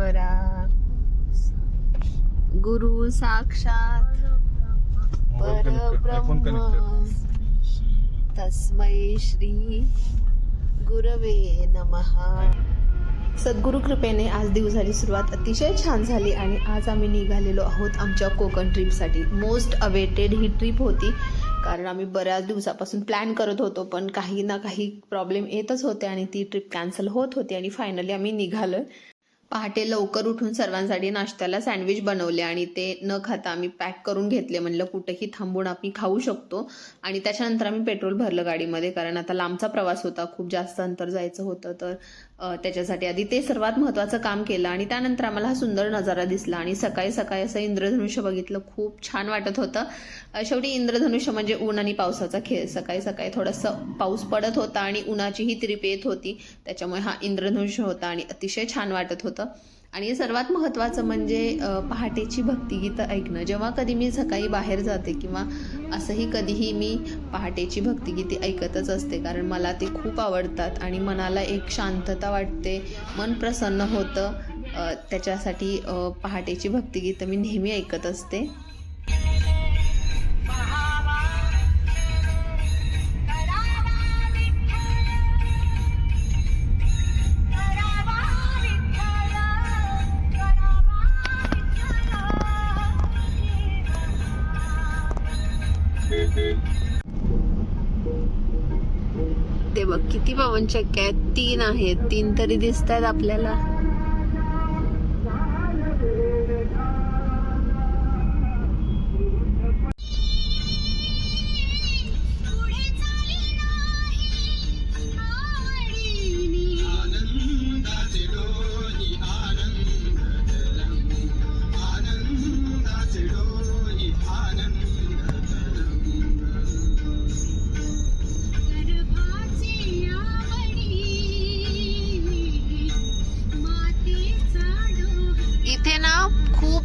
परमेश्वरा गुरु साक्षात परब्रह्म. तस्मै श्री गुरवे नमहा सद्गुरु कृपेने आज दिवसाची सुरुवात अतिशय छान झाली आणि आज आम्ही निघालेलो आहोत आमच्या कोकण ट्रिपसाठी मोस्ट अवेटेड ही ट्रिप होती कारण आम्ही बऱ्याच दिवसापासून प्लॅन करत होतो पण काही ना काही प्रॉब्लेम येतच होते आणि ती ट्रिप कॅन्सल होत होती आणि फायनली आम्ही निघालो पहाटे लवकर उठून सर्वांसाठी नाश्त्याला सँडविच बनवले आणि ते न खाता आम्ही पॅक करून घेतले. म्हणलं कुठेही थांबून आम्ही खाऊ शकतो. आणि त्याच्यानंतर आम्ही पेट्रोल भरलं गाडीमध्ये कारण आता लांबचा प्रवास होता. खूप जास्त अंतर जायचं होतं. तर त्याच्यासाठी आधी ते सर्वात महत्त्वाचं काम केलं आणि त्यानंतर आम्हाला हा सुंदर नजारा दिसला आणि सकाळी सकाळी असं इंद्रधनुष्य बघितलं खूप छान वाटत होतं. शेवटी इंद्रधनुष्य म्हणजे ऊन आणि पावसाचा खेळ. सकाळी सकाळी थोडंसं पाऊस पडत होता आणि उन्हाचीही त्रिपेत होती. त्याच्यामुळे हा इंद्रधनुष्य होता आणि अतिशय छान वाटत होतं. आणि सर्वात महत्त्वाचं म्हणजे पहाटेची भक्तिगीतं ऐकणं. जेव्हा कधी मी सकाळी बाहेर जाते किंवा असंही कधीही मी पहाटेची भक्तिगीते ऐकतच असते कारण मला ते खूप आवडतात आणि मनाला एक शांतता वाटते मन प्रसन्न होतं. त्याच्यासाठी पहाटेची भक्तिगीतं मी नेहमी ऐकत असते. ते बघ किती पवनचक्क्या आहेत. तीन आहेत. तीन तरी दिसत आहेत आपल्याला.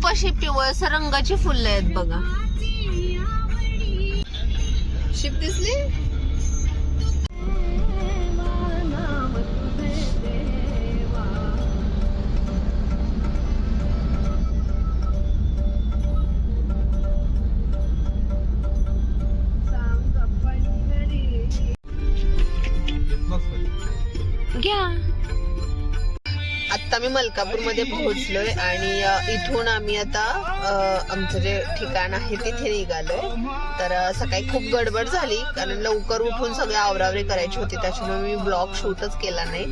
खूप अशी पिवळसर रंगाची फुलं आहेत बघा. शिप दिसली? घ्या. आम्ही मी मलकापूरमध्ये पोहोचलोय आणि इथून आम्ही आता आमचं जे ठिकाण आहे तिथे निघालोय तर सकाळी खूप गडबड झाली कारण लवकर उठून सगळे आवरावरी करायची होती त्याच्यामुळे मी ब्लॉग शूटच केला नाही.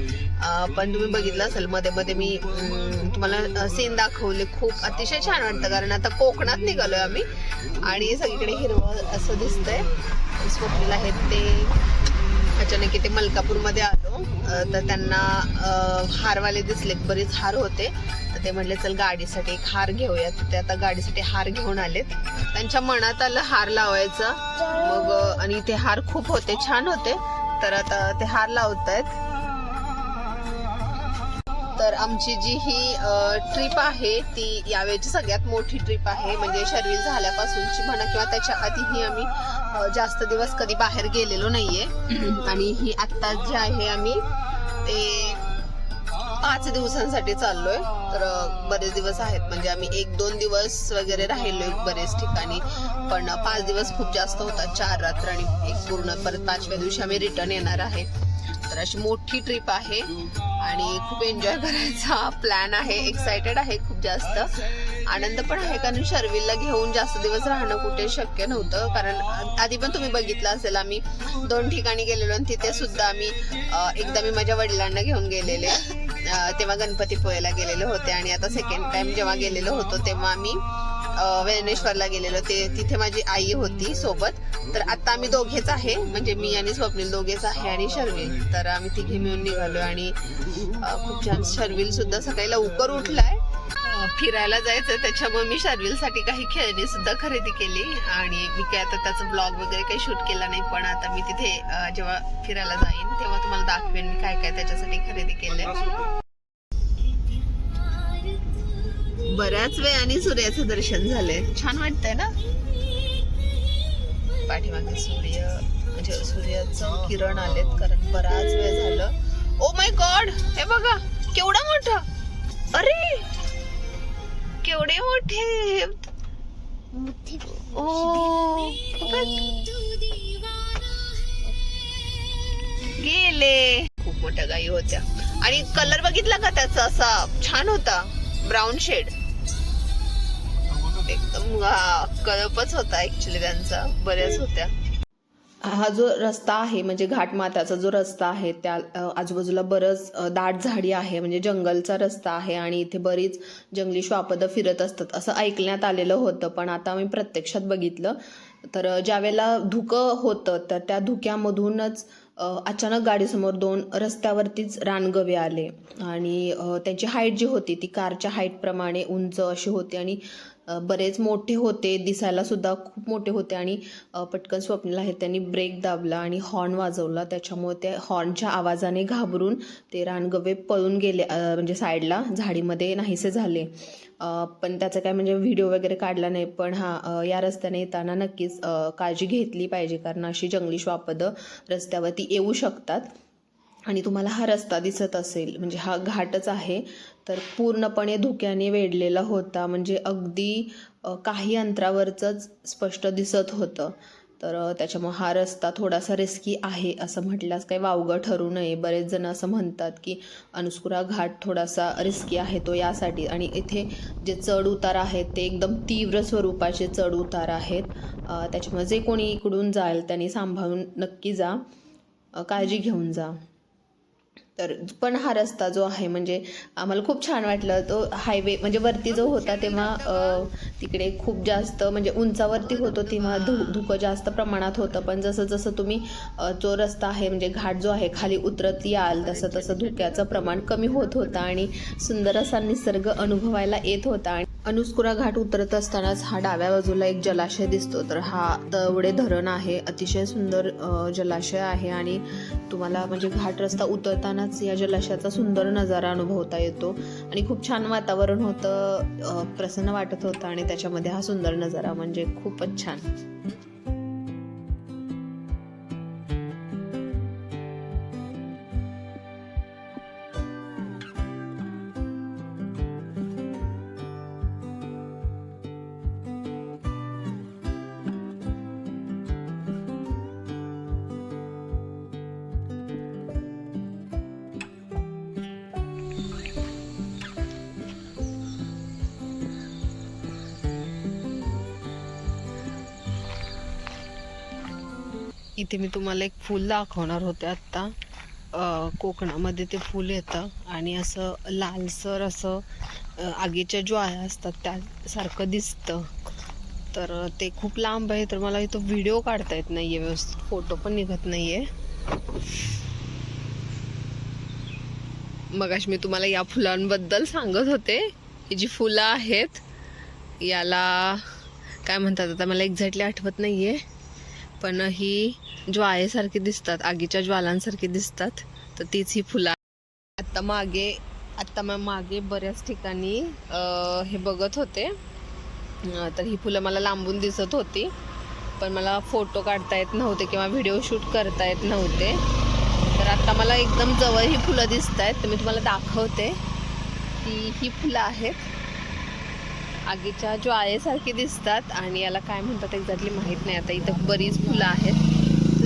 पण तुम्ही बघितलं असेल मध्ये मध्ये मी तुम्हाला सीन दाखवले खूप अतिशय छान वाटतं कारण आता कोकणात निघालोय आम्ही. आणि सगळीकडे हिरवं असं दिसतंय. स्वप्नील आहेत ते. की ते मलकापूरमध्ये आलो. तर त्यांना हारवाले दिसले बरेच हार होते. तर ते म्हणले चल गाडीसाठी एक हार घेऊया. तर ते आता गाडीसाठी हार घेऊन आलेत. त्यांच्या मनात आलं हार लावायचा. मग आणि ते हार खूप होते छान होते. तर आता ते हार लावत आहेत तर आमची जी ही ट्रिप आहे ती यावेळची सगळ्यात मोठी ट्रिप आहे. म्हणजे शर्वी झाल्यापासूनची म्हणा किंवा त्याच्या आधीही आम्ही जास्त दिवस कधी बाहेर गेलेलो नाहीये. आणि ही आत्ता जी आहे आम्ही ते पाच दिवसांसाठी चाललोय. तर बरेच दिवस आहेत. म्हणजे आम्ही एक दोन दिवस वगैरे राहिलोय बरेच ठिकाणी. पण पाच दिवस खूप जास्त होतात. चार रात्र आणि एक पूर्ण परत पाचव्या दिवशी आम्ही रिटर्न येणार आहे. तर अशी मोठी ट्रिप आहे. आणि खूप एन्जॉय करायचा प्लॅन आहे. एक्सायटेड आहे खूप जास्त. आनंद पण आहे कारण शर्विलला घेऊन जास्त दिवस राहणं कुठे शक्य नव्हतं. कारण आधी पण तुम्ही बघितलं असेल आम्ही दोन ठिकाणी गेलेलो आणि तिथे सुद्धा आम्ही एकदा मी माझ्या वडिलांना घेऊन गेलेले. तेव्हा गणपतीपुळेला गेलेले होते आणि आता सेकंड टाइम जेव्हा गेलेलो होतो तेव्हा आम्ही वेनेश्वरला वेणेश्वरला गेलेलो. ते तिथे माझी आई होती सोबत. तर आता आम्ही दोघेच आहे म्हणजे मी आणि स्वप्नील दोघेच आहे आणि शर्विल. तर आम्ही तिघे मिळून निघालो आणि खूप छान शर्विल सुद्धा सकाळी लवकर उठलाय. फिरायला जायचं त्याच्यामुळे मी शर्विलसाठी काही खेळणी सुद्धा खरेदी केली. आणि मी काय आता त्याचा ब्लॉग वगैरे काही शूट केला नाही पण आता मी तिथे जेव्हा फिरायला जाईन तेव्हा तुम्हाला दाखवेन मी काय काय त्याच्यासाठी खरेदी केलंय. बऱ्याच वेळाने सूर्याचं दर्शन झालंय. छान वाटतंय ना? पाठीमागे सूर्य म्हणजे सूर्याचं किरण आलेत कारण बराच वेळ झालं. ओ माय गॉड हे बघा केवढा मोठा! अरे! केवढे मोठे ओ गेले. खूप मोठ्या गायी होत्या. आणि कलर बघितला का त्याचा असा? छान होता. ब्राऊन शेड एकदम कळपच होता ऍक्च्युली त्यांचा. बऱ्याच होत्या. हा जो रस्ता आहे म्हणजे घाटमाताचा जो रस्ता आहे त्या आजूबाजूला बरंच दाट झाडी आहे म्हणजे जंगलचा रस्ता आहे आणि इथे बरीच जंगली श्वापदं फिरत असतात असं ऐकण्यात आलेलं होतं. पण आता मी प्रत्यक्षात बघितलं तर ज्यावेळेला धुकं होतं तर त्या धुक्यामधूनच अचानक गाडीसमोर दोन रस्त्यावरतीच रानगवे आले. आणि त्यांची हाईट जी होती ती कारच्या हाईटप्रमाणे उंच अशी होती आणि बरेच मोठे होते दिसायला सुद्धा खूप मोठे होते आणि पटकन स्वप्नील आहेत त्यांनी ब्रेक दाबला आणि हॉर्न वाजवला. त्याच्यामुळे त्या हॉर्नच्या आवाजाने घाबरून ते रानगवे पळून गेले म्हणजे साईडला झाडीमध्ये नाहीसे झाले. पण त्याचा काय म्हणजे व्हिडिओ वगैरे काढला नाही पण हा या रस्त्याने येताना नक्कीच काळजी घेतली पाहिजे कारण अशी जंगली श्वापदं रस्त्यावरती येऊ शकतात. आणि तुम्हाला हा रस्ता दिसत असेल म्हणजे हा घाटच आहे. तर पूर्णपणे धुक्याने वेढलेला होता. म्हणजे अगदी काही अंतरावरचंच स्पष्ट दिसत होतं. तर त्याच्यामुळे हा रस्ता थोडासा रिस्की आहे असं म्हटल्यास काही वावगं ठरू नये. बरेच जण असं म्हणतात की अनुस्कुरा घाट थोडासा रिस्की आहे तो यासाठी. आणि इथे जे चढ उतार आहेत ते एकदम तीव्र स्वरूपाचे चढ उतार आहेत. त्याच्यामुळे जे कोणी इकडून जाईल त्यांनी सांभाळून नक्की जा. काळजी घेऊन जा. तर पण हा रस्ता जो आहे म्हणजे आम्हाला खूप छान वाटलं. तो हायवे म्हणजे वरती जो होता तेव्हा तिकडे खूप जास्त म्हणजे उंचावरती होतो तेव्हा धु धुकं जास्त प्रमाणात होतं. पण जसं जसं तुम्ही जो रस्ता आहे म्हणजे घाट जो आहे खाली उतरत याल तसं तसं धुक्याचं प्रमाण कमी होत होतं आणि सुंदर असा निसर्ग अनुभवायला येत होता. आणि अनुस्कुरा घाट उतरत असतानाच हा डाव्या बाजूला एक जलाशय दिसतो. तर हा दवडे धरण आहे. अतिशय सुंदर जलाशय आहे आणि तुम्हाला म्हणजे घाट रस्ता उतरतानाच या जलाशयाचा सुंदर नजारा अनुभवता येतो. आणि खूप छान वातावरण होतं प्रसन्न वाटत होतं आणि त्याच्यामध्ये हा सुंदर नजारा म्हणजे खूपच छान. इथे मी तुम्हाला एक फूल दाखवणार होते आत्ता. कोकणामध्ये ते फूल येतं आणि असं लालसर असं आगीच्या ज्वाळा असतात त्यासारखं दिसतं. तर ते खूप लांब आहे तर मला इथं व्हिडिओ काढता येत नाही आहे व्यवस्थित. फोटो पण निघत नाही आहे मगाशी मी तुम्हाला या फुलांबद्दल सांगत होते ही जी फुलं आहेत याला काय म्हणतात आता मला एक्झॅक्टली आठवत नाही आहे पण ही ज्वाळेसारखी दिसतात आगीच्या ज्वालांसारखी दिसतात. तर तीच ही फुलं आत्ता मागे आत्ता मग मागे बऱ्याच ठिकाणी हे बघत होते. तर ही फुलं मला लांबून दिसत होती. पण मला फोटो काढता येत नव्हते किंवा व्हिडिओ शूट करता येत नव्हते. तर आत्ता मला एकदम जवळ ही फुलं दिसत आहेत तर मी तुम्हाला दाखवते. ती ही फुलं आहेत. आगीच्या ज्वाळेसारखी दिसतात आणि याला काय म्हणतात एक्झॅक्टली माहीत नाही. आता इथं बरीच फुलं आहेत.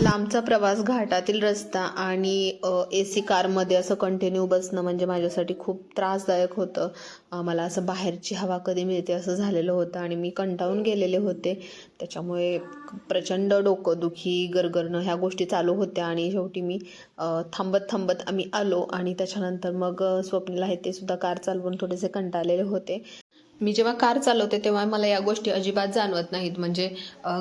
लांबचा प्रवास घाटातील रस्ता आणि ए सी कारमध्ये असं कंटिन्यू बसणं म्हणजे माझ्यासाठी खूप त्रासदायक होतं. मला असं बाहेरची हवा कधी मिळते असं झालेलं होतं आणि मी कंटाळून गेलेले होते. त्याच्यामुळे प्रचंड डोकंदुखी गरगरणं ह्या गोष्टी चालू होत्या आणि शेवटी मी थांबत थांबत आम्ही आलो आणि त्याच्यानंतर मग स्वप्नीला स्वप्नील आहे ते सुद्धा कार चालवून थोडेसे कंटाळलेले होते. मी जेव्हा कार चालवते तेव्हा मला या गोष्टी अजिबात जाणवत नाहीत. म्हणजे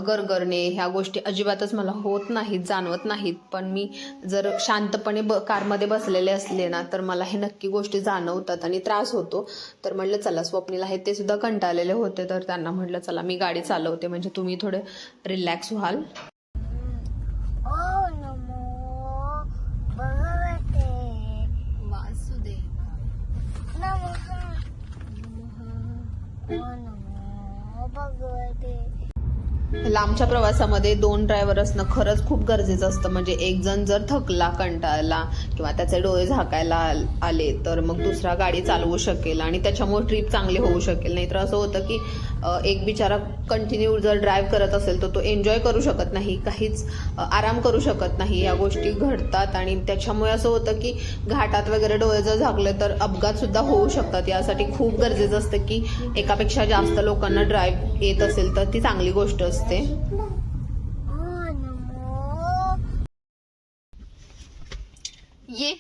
गरगरणे ह्या गोष्टी अजिबातच मला होत नाहीत जाणवत नाहीत. पण मी जर शांतपणे ब कारमध्ये बसलेले असले ना तर मला हे नक्की गोष्टी जाणवतात आणि त्रास होतो. तर म्हटलं चला स्वप्नीला हे ते सुद्धा कंटाळलेले होते. तर त्यांना म्हटलं चला मी गाडी चालवते. म्हणजे तुम्ही थोडे रिलॅक्स व्हाल. Ano, bagay. लांबच्या प्रवासामध्ये दोन ड्रायव्हर असणं खरंच खूप गरजेचं असतं. म्हणजे एक जण जर थकला कंटाळला किंवा त्याचे डोळे झाकायला आले तर मग दुसरा गाडी चालवू शकेल आणि त्याच्यामुळे ट्रिप चांगली होऊ शकेल. नाहीतर असं होतं की एक बिचारा कंटिन्यू जर ड्राईव्ह करत असेल तर तो एन्जॉय करू शकत नाही काहीच आराम करू शकत नाही. या गोष्टी घडतात आणि त्याच्यामुळे असं होतं की घाटात वगैरे डोळे जर झाकले तर अपघातसुद्धा होऊ शकतात. यासाठी खूप गरजेचं असतं की एकापेक्षा जास्त लोकांना ड्राईव्ह येत असेल तर ती चांगली गोष्ट असते. असते. ये. ये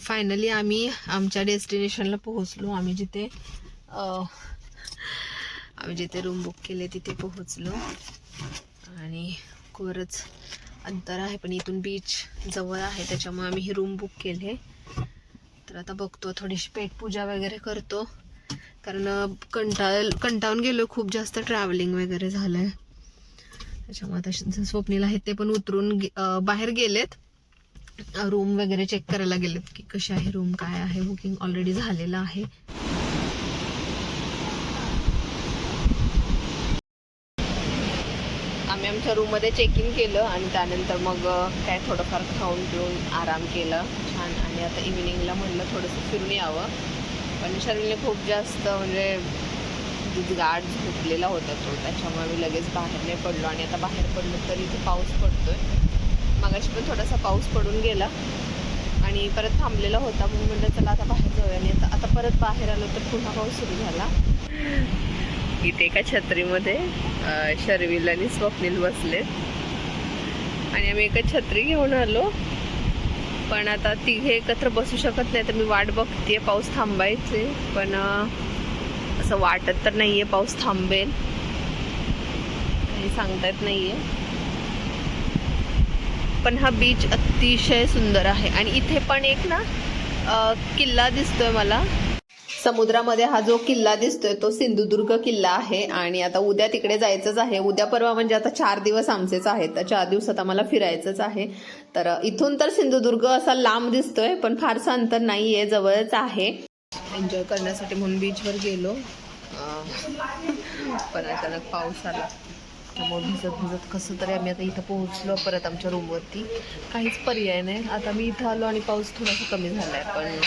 फायनली आम्ही आमच्या डेस्टिनेशनला पोहोचलो. आम्ही जिथे आम्ही जिथे रूम बुक केले तिथे पोहोचलो. आणि खरंच अंतर आहे पण इथून बीच जवळ आहे त्याच्यामुळे आम्ही ही रूम बुक केले. तर आता बघतो थोडीशी पेटपूजा वगैरे करतो. कारण कंटाळ कंटाळून गेलो खूप जास्त ट्रॅव्हलिंग वगैरे झालं आहे त्याच्यामुळे आता श- स्वप्नील आहेत ते पण उतरून गे- बाहेर गेलेत. रूम वगैरे चेक करायला गेलेत की कशी आहे रूम काय आहे बुकिंग ऑलरेडी झालेलं आहे. आम्ही आमच्या रूममध्ये चेक इन केलं आणि त्यानंतर मग काय थोडंफार खाऊन पिऊन आराम केला. छान. आणि आता इव्हिनिंगला म्हणलं थोडंसं फिरून यावं. पण शरीरने खूप जास्त म्हणजे गाठ झोपलेला होता तो. त्याच्यामुळे मी लगेच बाहेर नाही पडलो. आणि आता बाहेर पडलो तरी इथे पाऊस पडतोय. मगाशी पण थोडासा पाऊस पडून गेला. आणि परत थांबलेला होता. म्हणून म्हणलं चला आता बाहेर जाऊया. आणि आता आता परत बाहेर आलो तर पुन्हा पाऊस सुरू झाला. इथे एका छत्रीमध्ये शर्विल आणि स्वप्नील बसलेत. आणि आम्ही एका छत्री घेऊन आलो. पण आता तिघे एकत्र बसू शकत नाही तर मी वाट बघते पाऊस थांबायचे. पण असं वाटत तर नाहीये पाऊस थांबेल. काही सांगता येत नाहीये. पण हा बीच अतिशय सुंदर आहे. आणि इथे पण एक ना किल्ला दिसतोय मला. समुद्रामध्ये हा जो किल्ला दिसतोय तो सिंधुदुर्ग किल्ला आहे आणि आता उद्या तिकडे जायचंच आहे. उद्या परवा म्हणजे आता चार दिवस आमचेच आहेत. तर चार दिवसात आम्हाला फिरायचंच आहे. तर इथून तर सिंधुदुर्ग असा लांब दिसतोय पण फारसं अंतर नाही आहे जवळच आहे. एन्जॉय करण्यासाठी म्हणून बीचवर गेलो. पण अचानक पाऊस आला. त्यामुळे भिजत भिजत कसं तरी आम्ही आता इथं पोहोचलो परत आमच्या रूमवरती काहीच पर्याय नाही. आता मी इथं आलो आणि पाऊस थोडासा कमी झाला आहे पण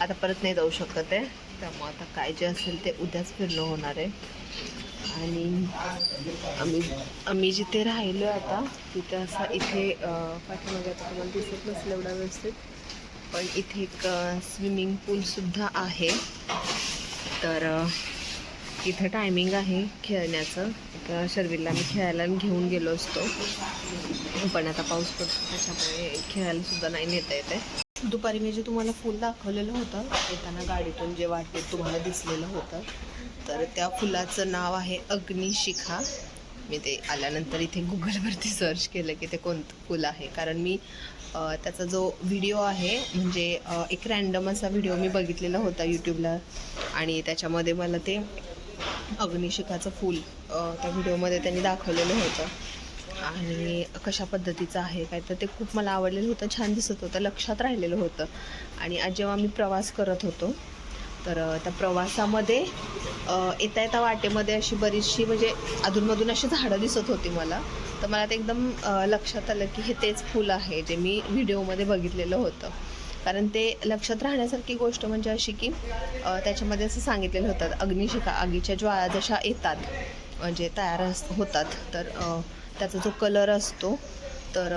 आता परत नाही जाऊ शकत आहे. त्यामुळं आता काय जे असेल ते उद्याच फिरणं होणार आहे. आणि आम्ही आम्ही जिथे राहिलो आता तिथे असा इथे पाठीमागे आता तुम्हाला दिसत नसेल एवढा व्यवस्थित पण इथे एक स्विमिंग पूलसुद्धा आहे. तर इथं टायमिंग आहे खेळण्याचं. तर शर्वीला मी खेळायला घेऊन गेलो असतो. पण आता पाऊस पडतो त्याच्यामुळे खेळायलासुद्धा नाही नेता येते दुपारी मी जे तुम्हाला फुल दाखवलेलं होतं येताना गाडीतून जे वाटेत तुम्हाला दिसलेलं होतं तर त्या फुलाचं नाव आहे अग्निशिखा. मी ते आल्यानंतर इथे गुगलवरती सर्च केलं की ते कोणतं फुल आहे. कारण मी त्याचा जो व्हिडिओ आहे म्हणजे एक रॅन्डम असा व्हिडिओ मी बघितलेला होता यूट्यूबला आणि त्याच्यामध्ये मला ते अग्निशिखाचं फूल त्या व्हिडिओमध्ये त्यांनी दाखवलेलं होतं. आणि कशा पद्धतीचं आहे काय तर ते खूप मला आवडलेलं होतं छान दिसत होतं लक्षात राहिलेलं होतं. आणि आज जेव्हा मी प्रवास करत होतो तर त्या प्रवासामध्ये येता येता वाटेमध्ये अशी बरीचशी म्हणजे अधूनमधून अशी झाडं दिसत होती मला. तर मला ते एकदम लक्षात आलं की हे तेच फूल आहे जे मी व्हिडिओमध्ये बघितलेलं होतं. कारण ते लक्षात राहण्यासारखी गोष्ट म्हणजे अशी की त्याच्यामध्ये असं सांगितलेलं होतं अग्निशिखा आगीच्या ज्वाळा जशा येतात म्हणजे तयार अस- होतात तर त्याचा जो कलर असतो तर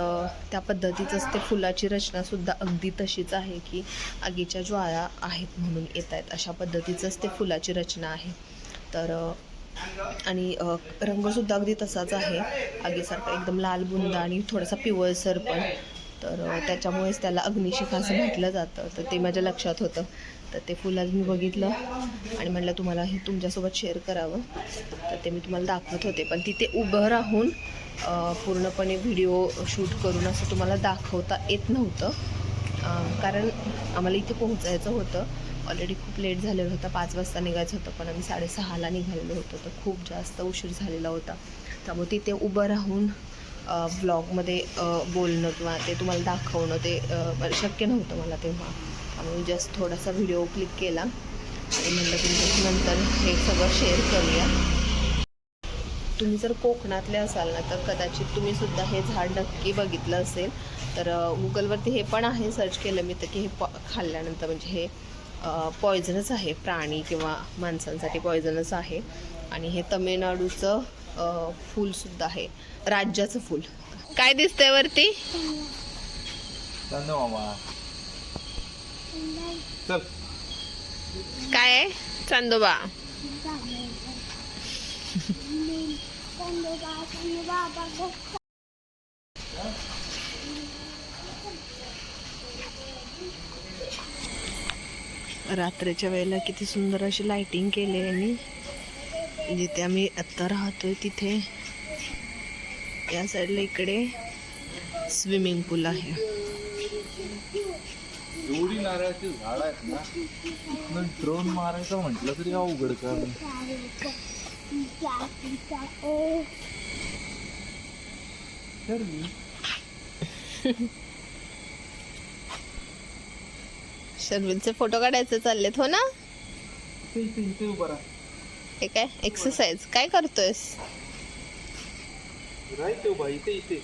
त्या पद्धतीचंच ते फुलाची रचनासुद्धा अगदी तशीच आहे की आगीच्या ज्वाळा आहेत म्हणून येत आहेत. अशा पद्धतीचंच ते फुलाची रचना आहे. तर आणि रंगसुद्धा अगदी तसाच आहे. आगीसारखा एकदम लाल बुंद आणि थोडासा पिवळसर पण. तर त्याच्यामुळेच त्याला अग्निशिखा असं म्हटलं जातं. तर ते माझ्या लक्षात होतं. तर ते फुल आज मी बघितलं आणि म्हटलं तुम्हाला हे तुमच्यासोबत शेअर करावं. तर ते मी तुम्हाला दाखवत होते. पण तिथे उभं राहून पूर्णपणे व्हिडिओ शूट करून असं तुम्हाला दाखवता येत नव्हतं. कारण आम्हाला इथे पोहोचायचं होतं. ऑलरेडी खूप लेट झालेलं होतं. पाच वाजता निघायचं होतं पण आम्ही साडेसहाला निघालेलो होतो. तर खूप जास्त उशीर झालेला होता. त्यामुळे तिथे उभं राहून ब्लॉगमध्ये बोलणं किंवा ते तुम्हाला दाखवणं ते शक्य नव्हतं मला तेव्हा. त्यामुळे जस्ट थोडासा व्हिडिओ क्लिक केला आणि म्हणलं तुमच्या नंतर हे सगळं शेअर करूया. तुम्ही जर कोकणातले असाल ना तर कदाचित तुम्ही सुद्धा हे झाड नक्की बघितलं असेल. तर गुगलवरती हे पण आहे सर्च केलं मी तर की हे प खाल्ल्यानंतर म्हणजे हे पॉयझनच आहे. प्राणी किंवा माणसांसाठी पॉयझनच आहे. आणि हे तमिळनाडूचं फूलसुद्धा आहे. राज्याचं फूल. काय दिसतंय वरती? काय चांदोबा. रात्रीच्या वेळेला किती सुंदर अशी लाइटिंग केली आहे मी. जिथे आम्ही आत्ता राहतोय तिथे. या साईडला इकडे स्विमिंग पूल आहे. एवढी नारळाची झाड आहेत ना. ड्रोन मारायचं म्हटलं तरी अवघड का शर्विलचे फोटो काढायचे चाललेत हो ना? इथे हे काय एक्सरसाइज काय करतोयस? इथे इथे.